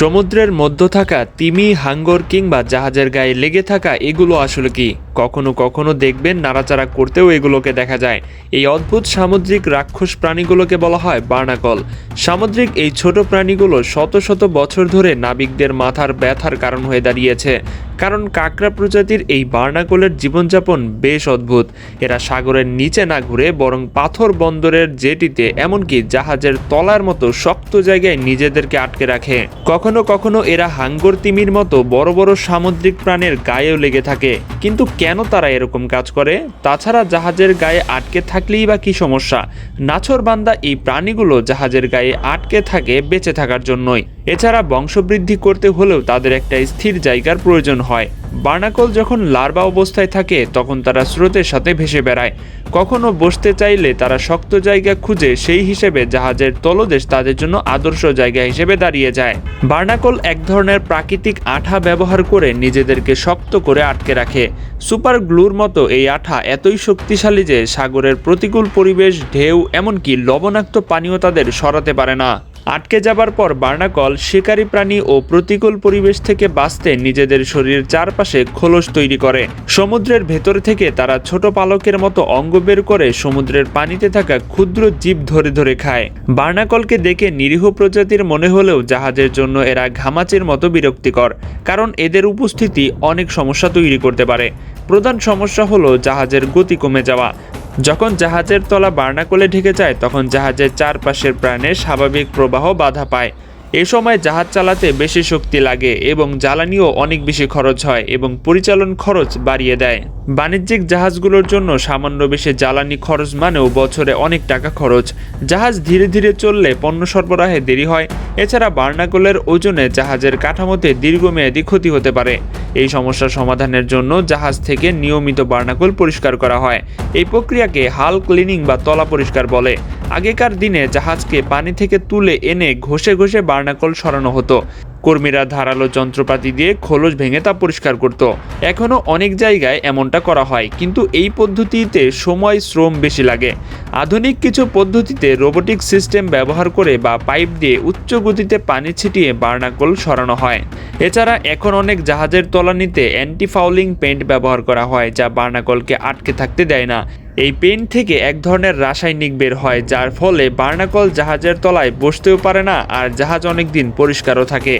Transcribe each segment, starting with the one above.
সমুদ্রের মধ্য থাকা তিমি, হাঙ্গর কিংবা জাহাজের গায়ে লেগে থাকা এগুলো আসলে কি? কখনো কখনো দেখবেন নাড়াচাড়া করতেও এগুলোকে দেখা যায়। এই অদ্ভুত সামুদ্রিক রাক্ষস প্রাণীগুলোকে বলা হয় বার্নাকল। সামুদ্রিক এই ছোট প্রাণীগুলো শত শত বছর ধরে নাবিকদের মাথার ব্যথার কারণ হয়ে দাঁড়িয়েছে। কারণ কাঁকড়া প্রজাতির এই বার্নাকলের জীবনযাপন বেশ অদ্ভুত। এরা সাগরের নিচে না ঘুরে বরং পাথর বন্দরের জেটিতে, এমনকি জাহাজের তলার মতো শক্ত জায়গায় নিজেদেরকে আটকে রাখে। কখনো কখনো এরা হাঙ্গর তিমির মতো বড় বড় সামুদ্রিক প্রাণের গায়েও লেগে থাকে। কিন্তু কেন তারা এরকম কাজ করে? তাছাড়া জাহাজের গায়ে আটকে থাকলেই বা কি সমস্যা? নাছর বান্দা এই প্রাণীগুলো জাহাজের গায়ে আটকে থাকে বেঁচে থাকার জন্যই। এছাড়া বংশবৃদ্ধি করতে হলেও তাদের একটা স্থির জায়গার প্রয়োজন হয়। বার্নাকল যখন লার্ভা অবস্থায় থাকে, তখন তারা স্রোতের সাথে ভেসে বেড়ায়। কখনো বসতে চাইলে তারা শক্ত জায়গা খুঁজে সেই হিসেবে জাহাজের তলদেশ তাদের জন্য আদর্শ জায়গা হিসেবে দাঁড়িয়ে যায়। বার্নাকল এক ধরনের প্রাকৃতিক আঠা ব্যবহার করে নিজেদেরকে শক্ত করে আটকে রাখে। সুপার গ্লুর মতো এই আঠা এতই শক্তিশালী যে সাগরের প্রতিকূল পরিবেশ, ঢেউ, এমনকি লবণাক্ত পানীয় তাদের সরাতে পারে না। আটকে যাবার পর বার্নাকল শিকারী প্রাণী ও প্রতিকূল পরিবেশ থেকে বাঁচতে নিজেদের শরীরের চারপাশে খোলস তৈরি করে। সমুদ্রের ভেতর থেকে তারা ছোট পালকের মতো অঙ্গ বের করে সমুদ্রের পানিতে থাকা ক্ষুদ্র জীব ধরে ধরে খায়। বার্নাকলকে দেখে নিরীহ প্রজাতির মনে হলেও জাহাজের জন্য এরা ঘামাচের মতো বিরক্তিকর, কারণ এদের উপস্থিতি অনেক সমস্যা তৈরি করতে পারে। প্রধান সমস্যা হলো জাহাজের গতি কমে যাওয়া। যখন জাহাজের তলা বার্নাকলে ঢেকে যায় তখন জাহাজের চারপাশের প্রাণের স্বাভাবিক প্রবাহ বাধা পায়। এ সময় জাহাজ চালাতে বেশি শক্তি লাগে এবং জ্বালানিও অনেক বেশি খরচ হয় এবং পরিচালন খরচ বাড়িয়ে দেয়। বাণিজ্যিক জাহাজগুলোর জন্য সামান্য বেশি জ্বালানি খরচ মানেও বছরে অনেক টাকা খরচ। জাহাজ ধীরে ধীরে চললে পণ্য সরবরাহে দেরি হয়, এছাড়া বার্নাকলের ওজনে জাহাজের কাঠামোতে দীর্ঘমেয়াদী ক্ষতি হতে পারে। এই সমস্যা সমাধানের জন্য জাহাজ থেকে নিয়মিত বার্নাকল পরিষ্কার করা হয়। এই প্রক্রিয়াকে হাল ক্লিনিং বা তলা পরিষ্কার বলে। আগেকার দিনে জাহাজকে পানি থেকে তুলে এনে ঘষে ঘষে বার্নাকল সরানো হতো। কর্মীরা ধারালো যন্ত্রপাতি দিয়ে খোলস ভেঙে তা পরিষ্কার করত। এখনও অনেক জায়গায় এমনটা করা হয়, কিন্তু এই পদ্ধতিতে সময় শ্রম বেশি লাগে। আধুনিক কিছু পদ্ধতিতে রোবোটিক সিস্টেম ব্যবহার করে বা পাইপ দিয়ে উচ্চ গতিতে পানি ছিটিয়ে বার্নাকল সরানো হয়। এছাড়া এখন অনেক জাহাজের তলানিতে অ্যান্টি ফাউলিং পেইন্ট ব্যবহার করা হয়, যা বার্নাকলকে আটকে থাকতে দেয় না। এই পেইন্ট থেকে এক ধরনের রাসায়নিক বের হয়, যার ফলে বার্নাকল জাহাজের তলায় বসতেও পারে না আর জাহাজ অনেক দিন পরিষ্কারও থাকে।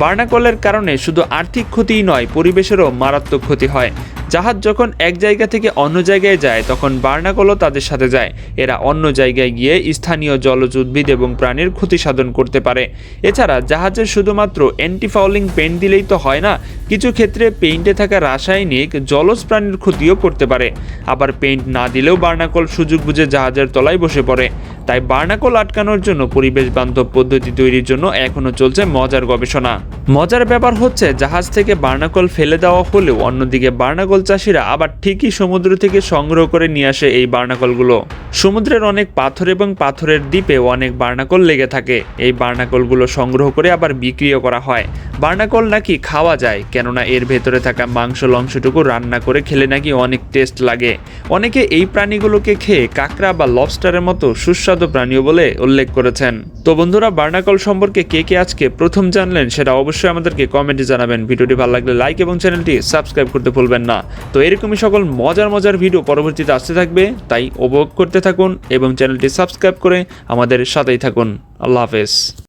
বার্নাকলের কারণে শুধু আর্থিক ক্ষতিই নয়, পরিবেশেরও মারাত্মক ক্ষতি হয়। জাহাজ যখন এক জায়গা থেকে অন্য জায়গায় যায়, তখন বার্নাকলও তাদের সাথে যায়। এরা অন্য জায়গায় গিয়ে স্থানীয় জলজ উদ্ভিদ এবং প্রাণীর ক্ষতি সাধন করতে পারে। এছাড়া জাহাজের শুধুমাত্র অ্যান্টিফাউলিং পেইন্ট দিলেই তো হয় না, কিছু ক্ষেত্রে পেইন্টে থাকা রাসায়নিক জলজ প্রাণীর ক্ষতিও করতে পারে। আবার পেইন্ট না দিলেও বার্নাকল সুযোগ বুঝে জাহাজের তলায় বসে পড়ে। তাই বার্নাকল আটকানোর জন্য পরিবেশ বান্ধব পদ্ধতি তৈরির জন্য এখনও চলছে মজার গবেষণা। মজার ব্যাপার হচ্ছে, জাহাজ থেকে বার্নাকল ফেলে দেওয়া হলেও অন্যদিকে বার্নাকল চাষিরা আবার ঠিকই সমুদ্র থেকে সংগ্রহ করে নিয়ে আসে এই বার্নাকলগুলো। সমুদ্রের অনেক পাথর এবং পাথরের দ্বীপে অনেক বার্নাকল লেগে থাকে। এই বার্নাকলগুলো সংগ্রহ করে আবার বিক্রিও করা হয়। বার্নাকল নাকি খাওয়া যায়, কেননা এর ভেতরে থাকা মাংস অংশটুকু রান্না করে খেলে নাকি অনেক টেস্ট লাগে। অনেকে এই প্রাণীগুলোকে খেয়ে কাঁকড়া বা লবস্টারের মতো সুস্বাদু প্রাণীও বলে উল্লেখ করেছেন। তো বন্ধুরা, বার্নাকল সম্পর্কে কে কে আজকে প্রথম জানলেন সেটা অবশ্যই আমাদেরকে কমেন্টে জানাবেন। ভিডিওটি ভালো লাগলে লাইক এবং চ্যানেলটি সাবস্ক্রাইব করতে ভুলবেন না। তো এরকমই সকল মজার মজার ভিডিও পরবর্তীতে আসতে থাকবে, তাই উপভোগ করতে থাকুন এবং চ্যানেলটি সাবস্ক্রাইব করে আমাদের সাথেই থাকুন। আল্লাহ হাফেজ।